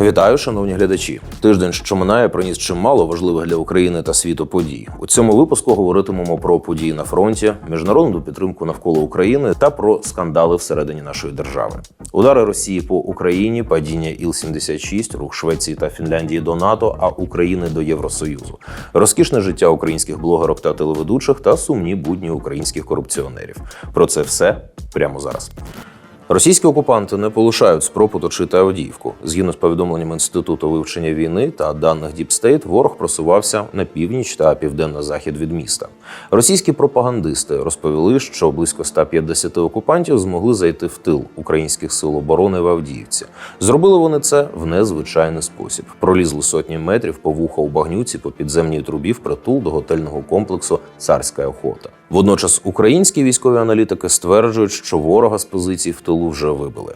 Вітаю, шановні глядачі. Тиждень, що минає, приніс чимало важливих для України та світу подій. У цьому випуску говоритимемо про події на фронті, міжнародну підтримку навколо України та про скандали всередині нашої держави. Удари Росії по Україні, падіння Іл-76, рух Швеції та Фінляндії до НАТО, а України до Євросоюзу, розкішне життя українських блогерок та телеведучих та сумні будні українських корупціонерів. Про це все прямо зараз. Російські окупанти не полишають спроб оточити Авдіївку. Згідно з повідомленням інституту вивчення війни та даних Діпстейт, ворог просувався на північ та південно-захід від міста. Російські пропагандисти розповіли, що близько 150 окупантів змогли зайти в тил українських сил оборони в Авдіївці. Зробили вони це в незвичайний спосіб. Пролізли сотні метрів по вуха у багнюці по підземній трубі в притул до готельного комплексу Царська охота. Водночас українські військові аналітики стверджують, що ворога з позицій в тилу вже вибили.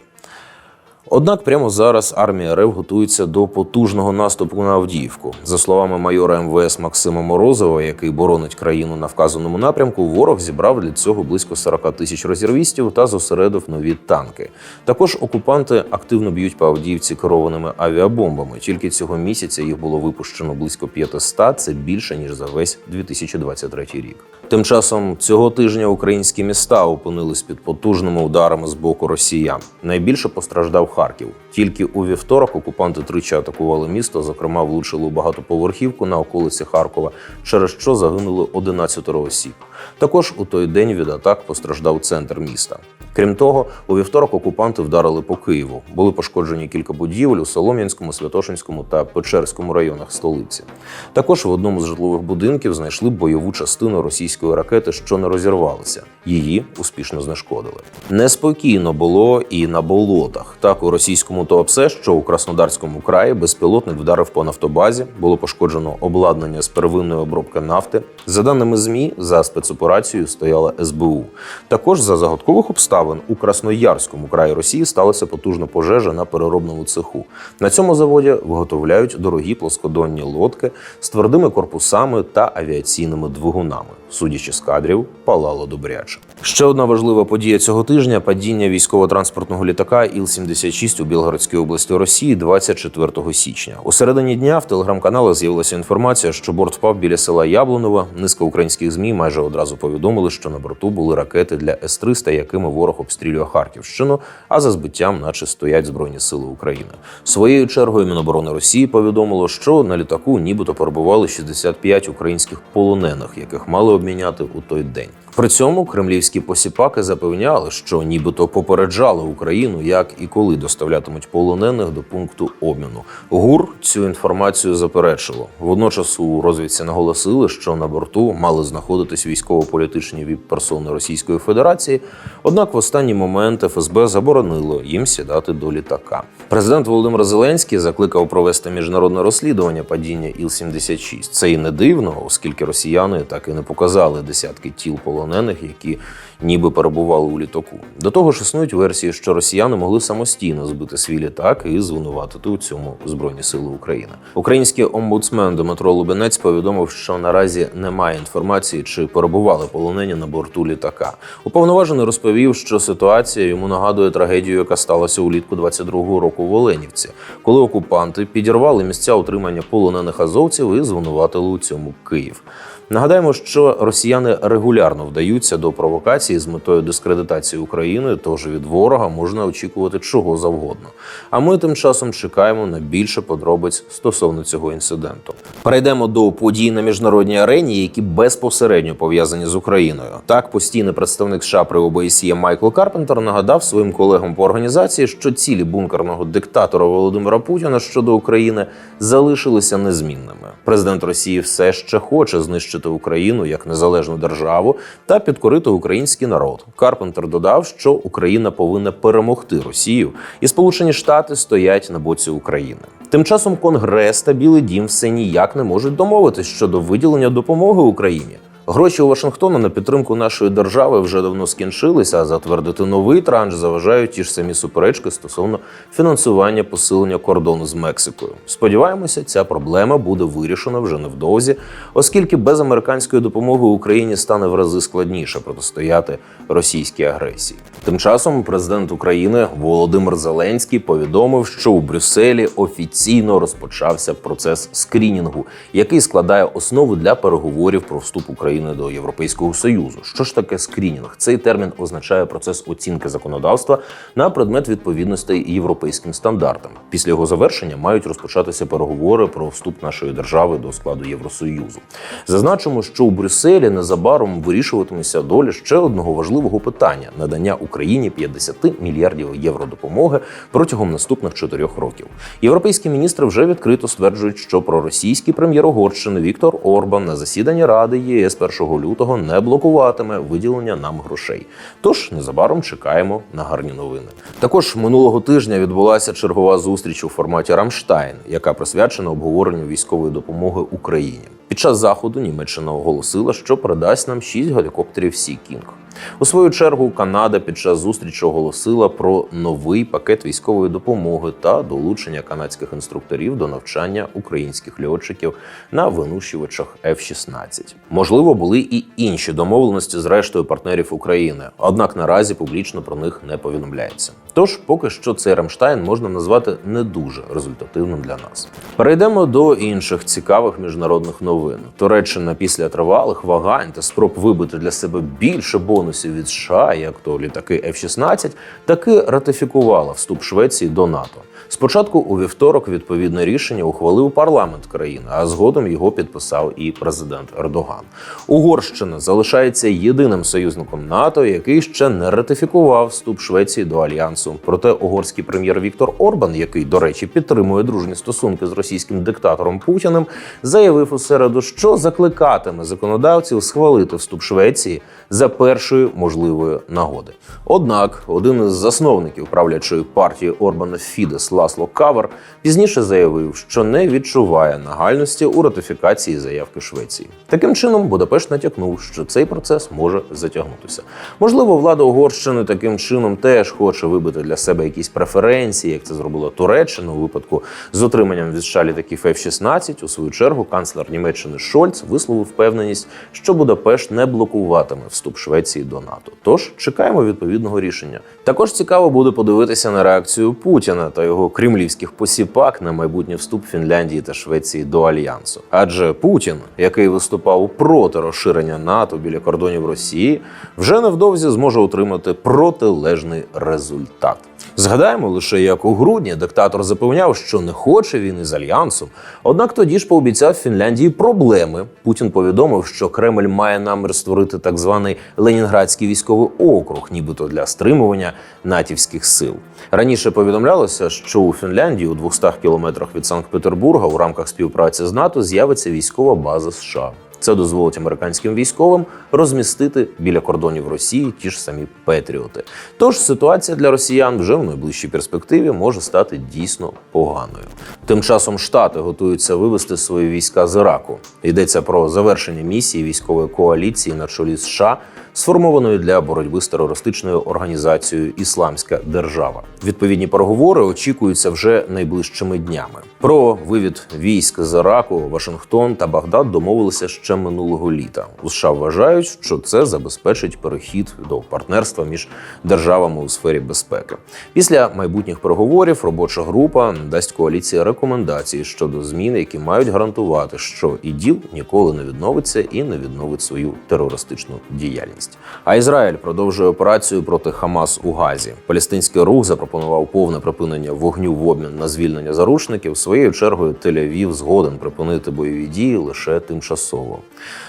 Однак прямо зараз армія РФ готується до потужного наступу на Авдіївку. За словами майора МВС Максима Морозова, який боронить країну на вказаному напрямку, ворог зібрав для цього близько 40 тисяч резервістів та зосередив нові танки. Також окупанти активно б'ють по Авдіївці керованими авіабомбами. Тільки цього місяця їх було випущено близько 500, Це більше ніж за весь 2023 рік. Тим часом цього тижня українські міста опинились під потужними ударами з боку росіян. Найбільше постраждав Харків. Тільки у вівторок окупанти тричі атакували місто, зокрема, влучили у багатоповерхівку на околиці Харкова, через що загинули 11 осіб. Також у той день від атак постраждав центр міста. Крім того, у вівторок окупанти вдарили по Києву. Були пошкоджені кілька будівель у Солом'янському, Святошинському та Печерському районах столиці. Також в одному з житлових будинків знайшли бойову частину російської ракети, що не розірвалася. Її успішно знешкодили. Неспокійно було і на болотах. Так, у російському Туапсе, що у Краснодарському краї, безпілотник вдарив по нафтобазі. Було пошкоджено обладнання з первинної обробки нафти. За даними змі, за спецоперацією стояла СБУ. Також за загадкових обставин у Красноярському краї Росії сталася потужна пожежа на переробному цеху. На цьому заводі виготовляють дорогі плоскодонні лодки з твердими корпусами та авіаційними двигунами. Судячи з кадрів, палало добряче. Ще одна важлива подія цього тижня падіння військово-транспортного літака Іл-76 у Білгородській області Росії 24 січня. У середині дня в телеграм-каналах з'явилася інформація, що борт впав біля села Яблунова. Низка українських змі майже одразу повідомили, що на борту були ракети для С-300, якими ворог обстрілює Харківщину. А за збиттям, наче стоять збройні сили України. Своєю чергою Міноборони Росії повідомило, що на літаку нібито перебували 65 українських полонених, яких мали обміняти у той день. При цьому кремлівські посіпаки запевняли, що нібито попереджали Україну, як і коли доставлятимуть полонених до пункту обміну. ГУР цю інформацію заперечило. Водночас у розвідці наголосили, що на борту мали знаходитись військово-політичні віп-персони Російської Федерації. Однак в останній момент ФСБ заборонило їм сідати до літака. Президент Володимир Зеленський закликав провести міжнародне розслідування падіння Іл-76. Це і не дивно, оскільки росіяни так і не показали десятки тіл полонених, які ніби перебували у літаку. До того ж, існують версії, що росіяни могли самостійно збити свій літак і звинуватити у цьому Збройні Сили України. Український омбудсмен Дмитро Лубенець повідомив, що наразі немає інформації, чи перебували полонені на борту літака. Уповноважений розповів, що ситуація йому нагадує трагедію, яка сталася улітку 22-го року в Оленівці, коли окупанти підірвали місця утримання полонених азовців і звинуватили у цьому Київ. Нагадаємо, що росіяни регулярно вдаються до провокації з метою дискредитації України, тож від ворога можна очікувати чого завгодно. А ми тим часом чекаємо на більше подробиць стосовно цього інциденту. Перейдемо до подій на міжнародній арені, які безпосередньо пов'язані з Україною. Так, постійний представник США при ОБСЄ Майкл Карпентер нагадав своїм колегам по організації, що цілі бункерного диктатора Володимира Путіна щодо України залишилися незмінними. Президент Росії все ще хоче знищити Україну як незалежну державу та підкорити український народ. Карпентер додав, що Україна повинна перемогти Росію, і Сполучені Штати стоять на боці України. Тим часом Конгрес та Білий Дім все ніяк не можуть домовитись щодо виділення допомоги Україні. Гроші у Вашингтона на підтримку нашої держави вже давно скінчилися, а затвердити новий транш заважають ті ж самі суперечки стосовно фінансування посилення кордону з Мексикою. Сподіваємося, ця проблема буде вирішена вже невдовзі, оскільки без американської допомоги Україні стане в рази складніше протистояти російській агресії. Тим часом президент України Володимир Зеленський повідомив, що у Брюсселі офіційно розпочався процес скрінінгу, який складає основу для переговорів про вступ України до Європейського союзу. Що ж таке скрінінг? Цей термін означає процес оцінки законодавства на предмет відповідності європейським стандартам. Після його завершення мають розпочатися переговори про вступ нашої держави до складу Євросоюзу. Зазначимо, що у Брюсселі незабаром вирішуватиметься доля ще одного важливого питання надання Україні 50 мільярдів євро допомоги протягом наступних чотирьох років. Європейські міністри вже відкрито стверджують, що проросійський прем'єр Угорщини Віктор Орбан на засіданні Ради ЄС 1 лютого не блокуватиме виділення нам грошей. Тож незабаром чекаємо на гарні новини. Також минулого тижня відбулася чергова зустріч у форматі Рамштайн, яка присвячена обговоренню військової допомоги Україні. Під час заходу Німеччина оголосила, що передасть нам 6 гелікоптерів Сі Кінг. У свою чергу Канада під час зустрічі оголосила про новий пакет військової допомоги та долучення канадських інструкторів до навчання українських льотчиків на винищувачах F-16. Можливо, були і інші домовленості з рештою партнерів України, однак наразі публічно про них не повідомляється. Тож, поки що цей Рамштайн можна назвати не дуже результативним для нас. Перейдемо до інших цікавих міжнародних новин. Туреччина після тривалих вагань та спроб вибити для себе більше бонусів від США, як то літаки F-16, таки ратифікувала вступ Швеції до НАТО. Спочатку у вівторок відповідне рішення ухвалив парламент країни, а згодом його підписав і президент Ердоган. Угорщина залишається єдиним союзником НАТО, який ще не ратифікував вступ Швеції до альянсу. Проте угорський прем'єр Віктор Орбан, який, до речі, підтримує дружні стосунки з російським диктатором Путіним, заявив у середу, що закликатиме законодавців схвалити вступ Швеції за першої можливої нагоди. Однак, один із засновників правлячої партії Орбана Фідес Ласло Кавер пізніше заявив, що не відчуває нагальності у ратифікації заявки Швеції. Таким чином, Будапешт натякнув, що цей процес може затягнутися. Можливо, влада Угорщини таким чином теж хоче вибити для себе якісь преференції, як це зробила Туреччина у випадку з отриманням від США літаків F-16. У свою чергу канцлер Німеччини Шольц висловив впевненість, що Будапешт не блокуватиме вступ Швеції до НАТО. Тож чекаємо відповідного рішення. Також цікаво буде подивитися на реакцію Путіна та його кремлівських посіпак на майбутній вступ Фінляндії та Швеції до альянсу. Адже Путін, який виступав проти розширення НАТО біля кордонів Росії, вже невдовзі зможе отримати протилежний результат. Згадаємо лише, як у грудні диктатор запевняв, що не хоче війни з альянсом. Однак тоді ж пообіцяв Фінляндії проблеми. Путін повідомив, що Кремль має намір створити так званий Ленінградський військовий округ, нібито для стримування натівських сил. Раніше повідомлялося, що у Фінляндії у 200 кілометрах від Санкт-Петербурга у рамках співпраці з НАТО з'явиться військова база США. Це дозволить американським військовим розмістити біля кордонів Росії ті ж самі Петріоти. Тож ситуація для росіян вже в найближчій перспективі може стати дійсно поганою. Тим часом Штати готуються вивести свої війська з Іраку. Йдеться про завершення місії військової коаліції на чолі США, сформованої для боротьби з терористичною організацією Ісламська держава. Відповідні переговори очікуються вже найближчими днями. Про вивід військ з Іраку, Вашингтон та Багдад домовилися ще минулого літа. У США вважають, що це забезпечить перехід до партнерства між державами у сфері безпеки. Після майбутніх переговорів робоча група дасть коаліції рекомендації щодо змін, які мають гарантувати, що іділ ніколи не відновиться і не відновить свою терористичну діяльність. А Ізраїль продовжує операцію проти Хамас у Газі. Палестинський рух запропонував повне припинення вогню в обмін на звільнення заручників. Своєю чергою Тель-Авів згоден припинити бойові дії лише тимчасово.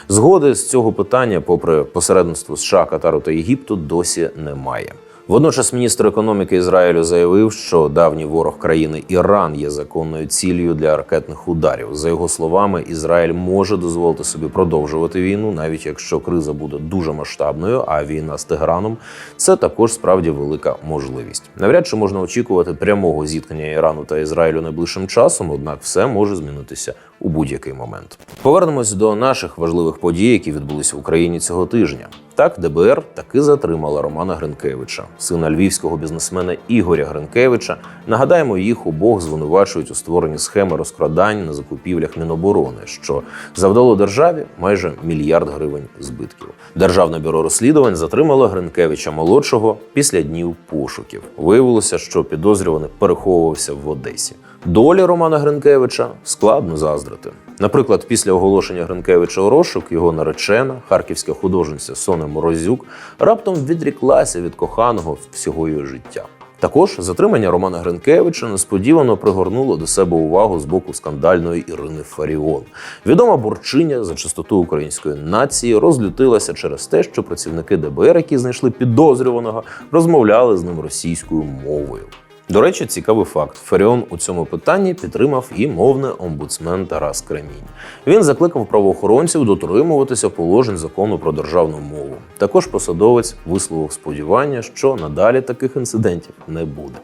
Згоди з цього питання, попри посередництво США, Катару та Єгипту, досі немає. Водночас міністр економіки Ізраїлю заявив, що давній ворог країни Іран є законною ціллю для ракетних ударів. За його словами, Ізраїль може дозволити собі продовжувати війну, навіть якщо криза буде дуже масштабною. А війна з Тегераном це також справді велика можливість. Навряд чи можна очікувати прямого зіткнення Ірану та Ізраїлю найближчим часом, однак все може змінитися у будь-який момент. Повернемось до наших важливих подій, які відбулися в Україні цього тижня. Так, ДБР таки затримала Романа Гринкевича, сина львівського бізнесмена Ігоря Гринкевича. Нагадаємо, їх обох звинувачують у створенні схеми розкрадань на закупівлях Міноборони, що завдало державі майже мільярд гривень збитків. Державне бюро розслідувань затримало Гринкевича молодшого після днів пошуків. Виявилося, що підозрюваний переховувався в Одесі. Долі Романа Гринкевича складно заздрити. Наприклад, після оголошення Гринкевича у розшук його наречена, харківська художниця Соня Морозюк, раптом відріклася від коханого всього її життя. Також затримання Романа Гринкевича несподівано пригорнуло до себе увагу з боку скандальної Ірини Фаріон. Відома борчиня за чистоту української нації розлютилася через те, що працівники ДБР, які знайшли підозрюваного, розмовляли з ним російською мовою. До речі, цікавий факт: Фаріон у цьому питанні підтримав і мовний омбудсмен Тарас Кремінь. Він закликав правоохоронців дотримуватися положень закону про державну мову. Також посадовець висловив сподівання, що надалі таких інцидентів не буде.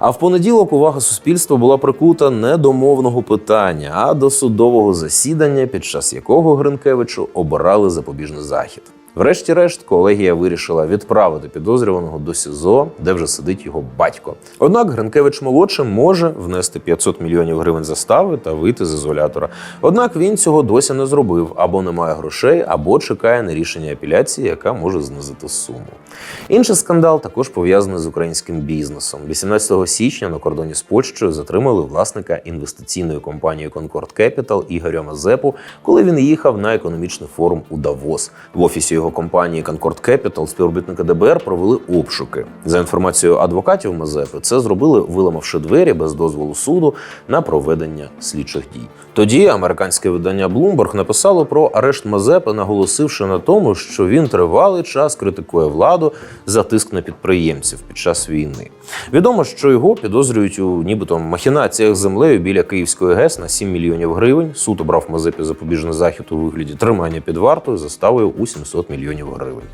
А в понеділок увага суспільства була прикута не до мовного питання, а до судового засідання, під час якого Гринкевичу обирали запобіжний захід. Врешті-решт, колегія вирішила відправити підозрюваного до СІЗО, де вже сидить його батько. Однак Гринкевич молодший може внести 500 мільйонів гривень застави та вийти з ізолятора. Однак він цього досі не зробив або не має грошей, або чекає на рішення апеляції, яка може знизити суму. Інший скандал також пов'язаний з українським бізнесом. 18 січня на кордоні з Польщею затримали власника інвестиційної компанії Concord Capital Ігоря Мазепу, коли він їхав на економічний форум у Давос. В офісі його компанії Concord Capital співробітники ДБР провели обшуки. За інформацією адвокатів Мазепи, це зробили, виламавши двері без дозволу суду на проведення слідчих дій. Тоді американське видання Bloomberg написало про арешт Мазепи, наголосивши на тому, що він тривалий час критикує владу за тиск на підприємців під час війни. Відомо, що його підозрюють у нібито махінаціях з землею біля Київської ГЕС на 7 мільйонів гривень. Суд обрав Мазепі запобіжний захід у вигляді тримання під вартою заставою у 700 мільйонів гривень.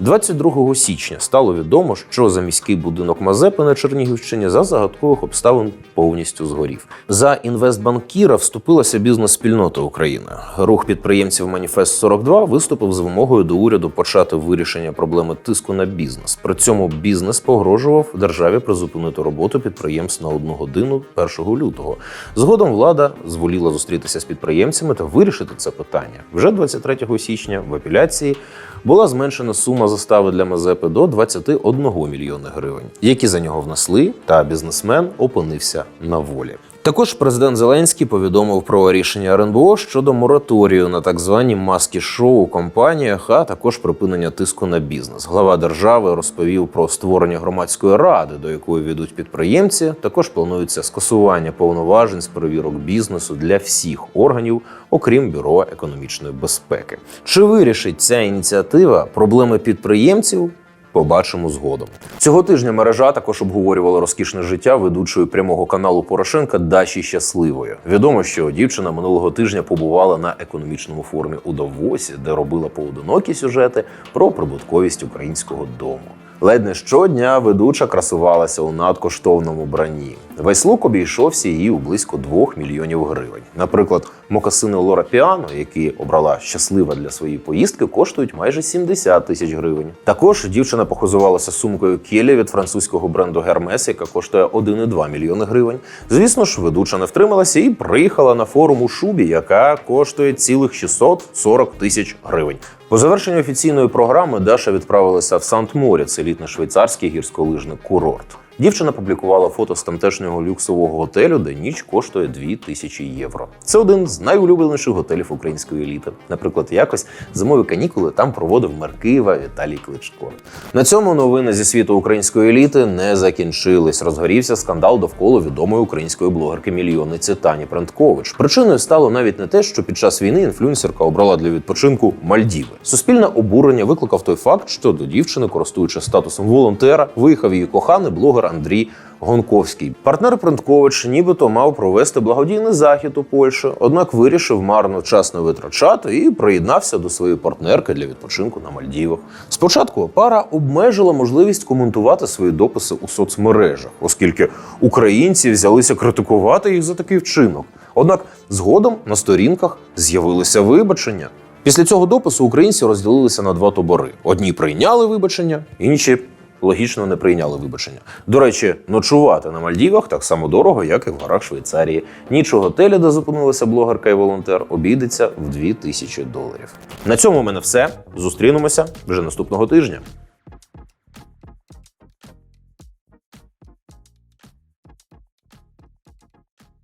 22 січня стало відомо, що за міський будинок Мазепи на Чернігівщині за загадкових обставин повністю згорів. За інвестбанкіра вступилася бізнес-спільнота України. Рух підприємців Маніфест 42 виступив з вимогою до уряду почати вирішення проблеми тиску на бізнес. При цьому бізнес погрожував державі призупинити роботу підприємств на одну годину 1 лютого. Згодом влада зволіла зустрітися з підприємцями та вирішити це питання. Вже 23 січня в апеляції була зменшена сума застави для Мазепи до 21 мільйона гривень, які за нього внесли, та бізнесмен опинився на волі. Також президент Зеленський повідомив про рішення РНБО щодо мораторію на так звані маски шоу у компаніях, а також припинення тиску на бізнес. Глава держави розповів про створення громадської ради, до якої ведуть підприємці. Також планується скасування повноважень з перевірок бізнесу для всіх органів, окрім бюро економічної безпеки. Чи вирішить ця ініціатива проблеми підприємців? Побачимо згодом. Цього тижня мережа також обговорювала розкішне життя ведучої прямого каналу Порошенка Даші Щасливої. Відомо, що дівчина минулого тижня побувала на економічному форумі у Давосі, де робила поодинокі сюжети про прибутковість українського дому. Ледь не щодня ведуча красувалася у надкоштовному бранні. Весь лук обійшовся її у близько 2 мільйонів гривень. Наприклад, мокасини Лора Піано, які обрала щаслива для своєї поїздки, коштують майже 70 тисяч гривень. Також дівчина похозувалася сумкою Келі від французького бренду Hermes, яка коштує 1,2 мільйони гривень. Звісно ж, ведуча не втрималася і приїхала на форум у шубі, яка коштує цілих 640 тисяч гривень. По завершенню офіційної програми Даша відправилася в Сант-Моріц, елітний швейцарський гірськолижний курорт. Дівчина публікувала фото з тамтешнього люксового готелю, де ніч коштує 2000 євро. Це один з найулюбленіших готелів української еліти. Наприклад, якось зимові канікули там проводив мер Києва Віталій Кличко. На цьому новини зі світу української еліти не закінчились. Розгорівся скандал довкола відомої української блогерки мільйонниці Тані Пренткович. Причиною стало навіть не те, що під час війни інфлюенсерка обрала для відпочинку Мальдіви. Суспільне обурення викликав той факт, що до дівчини, користуючись статусом волонтера, виїхав її коханий блогер Андрій Гонковський. Партнер Пренткович нібито мав провести благодійний захід у Польщі, однак вирішив марно час не витрачати і приєднався до своєї партнерки для відпочинку на Мальдівах. Спочатку пара обмежила можливість коментувати свої дописи у соцмережах, оскільки українці взялися критикувати їх за такий вчинок. Однак згодом на сторінках з'явилися вибачення. Після цього допису українці розділилися на два табори: одні прийняли вибачення, інші логічно не прийняли вибачення. До речі, ночувати на Мальдівах так само дорого, як і в горах Швейцарії. Ніч у готелі, де зупинилася блогерка і волонтер, обійдеться в 2000 доларів. На цьому в мене все. Зустрінемося вже наступного тижня.